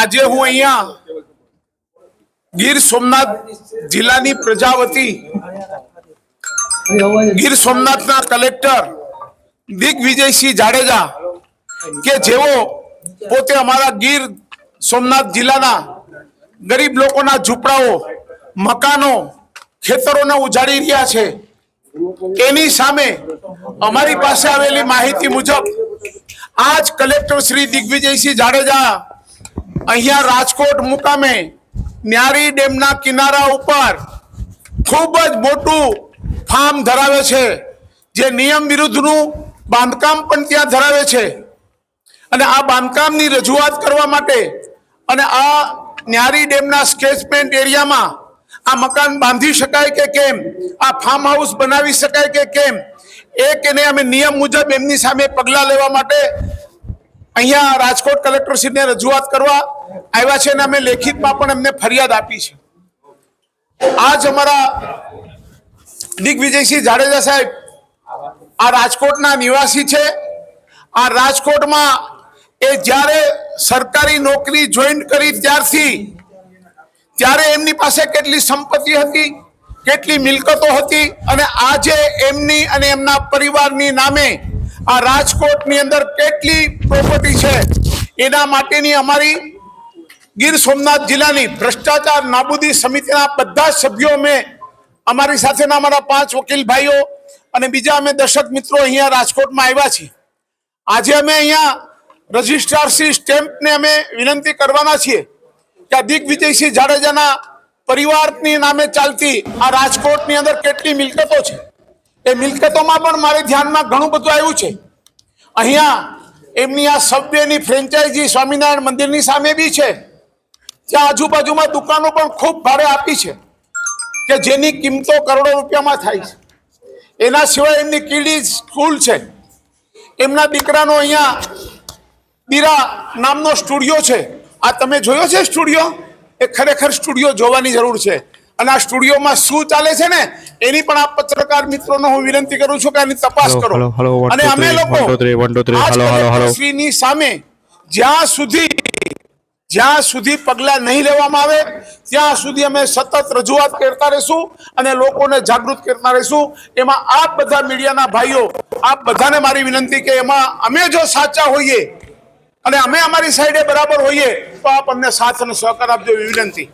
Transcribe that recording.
આજે હું અહીંયા ગીર સોમનાથ જિલ્લાની પ્રજા વતી ગીર સોમનાથના કલેક્ટર દિગ્વિજયસિંહ જાડેજા કે જેઓ પોતે અમારા ગીર સોમનાથ જિલ્લાના ગરીબ લોકોના ઝૂંપડાઓ, મકાનો, ખેતરોને ઉજાડી રહ્યા છે. એની સામે અમારી પાસે આવેલી માહિતી મુજબ આજ કલેક્ટર શ્રી દિગ્વિજયસિંહ જાડેજા અહીંયા રાજકોટ મુકામે ન્યારી ડેમના કિનારા ઉપર ખૂબ જ મોટું ફાર્મ ધરાવે છે. જે નિયમ વિરુદ્ધનું બાંધકામ પણ ત્યાં ધરાવે છે. અને આ બાંધકામની રજૂઆત કરવા માટે અને આ ન્યારી ડેમના સ્કેચમેન્ટ એરિયામાં આ મકાન બાંધી શકાય કે કેમ? આ ફાર્મ હાઉસ બનાવી શકાય કે કેમ? એક એને અમે નિયમ મુજબ એમની સામે પગલાં લેવા માટે અહીંયા રાજકોટ કલેક્ટરશ્રીને રજૂઆત કરવા આવ્યા છે અને અમે લેખિતમાં પણ એમને ફરિયાદ આપી છે. આજ અમારા દિગ્વિજયસિંહ જાડેજા સાહેબ આ રાજકોટના નિવાસી છે. આ રાજકોટમાં એ જ્યારે સરકારી નોકરી જોઈન કરી ત્યારથી ત્યારે એમની પાસે કેટલી સંપત્તિ હતી, કેટલી મિલકતો હતી અને આજે એમની અને એમના પરિવારની નામે આ રાજકોટની અંદર કેટલી પ્રોપર્ટી છે. એના માટેની અમારી ગીર સોમનાથ જિલ્લાની ભ્રષ્ટાચાર નાબૂદી સમિતિના બધા સભ્યો અમે અમારી સાથેના અમારા પાંચ વકીલ ભાઈઓ અને બીજા અમે દર્શક મિત્રો અહીંયા રાજકોટમાં આવ્યા છીએ. આજે અમે અહીંયા રજિસ્ટ્રાર શ્રી સ્ટેમ્પને અમે વિનંતી કરવાના છીએ કે આ દિગ્વિજયસિંહ જાડેજાના પરિવારની નામે ચાલતી આ રાજકોટની અંદર કેટલી મિલકતો છે. એ મિલકતોમાં પણ મારે ધ્યાનમાં ઘણું બધું આવ્યું છે. અહીંયા એમની આ સભ્યની ફ્રેન્ચાઇઝી સ્વામિનારાયણ મંદિરની સામે બી છે. ત્યાં આજુબાજુમાં દુકાનો પણ ખૂબ ભાડે આપી છે કે જેની કિંમતો કરોડો રૂપિયામાં થાય છે. એના સિવાય એમની કીડી સ્કૂલ છે. એમના દીકરાનો અહીંયા બીરા નામનો સ્ટુડિયો છે. આ તમે જોયો છે સ્ટુડિયો? એ ખરેખર સ્ટુડિયો જોવાની જરૂર છે. અને આ સ્ટુડિયોમાં શું ચાલે છે ને? એની પણ આ પત્રકાર મિત્રોનો હું વિનંતી કરું છું કે આની તપાસ કરો. અને અમે લોકો. કલેક્ટરશ્રીની સામે જ્યાં સુધી જ્યાં સુધી પગલાં નહીં લેવામાં આવે, ત્યાં સુધી અમે સતત રજૂઆત કરતા રહીશું અને લોકોને જાગૃત કરતા રહીશું. એમાં આપ બધા મીડિયાના ભાઈઓ, આપ બધાને મારી વિનંતી કે એમાં અમે જો સાચા હોઈએ અને અમે અમારી સાઈડે બરાબર હોઈએ, તો આપ અમને સાથ અને સહકાર આપજો એવી વિનંતી.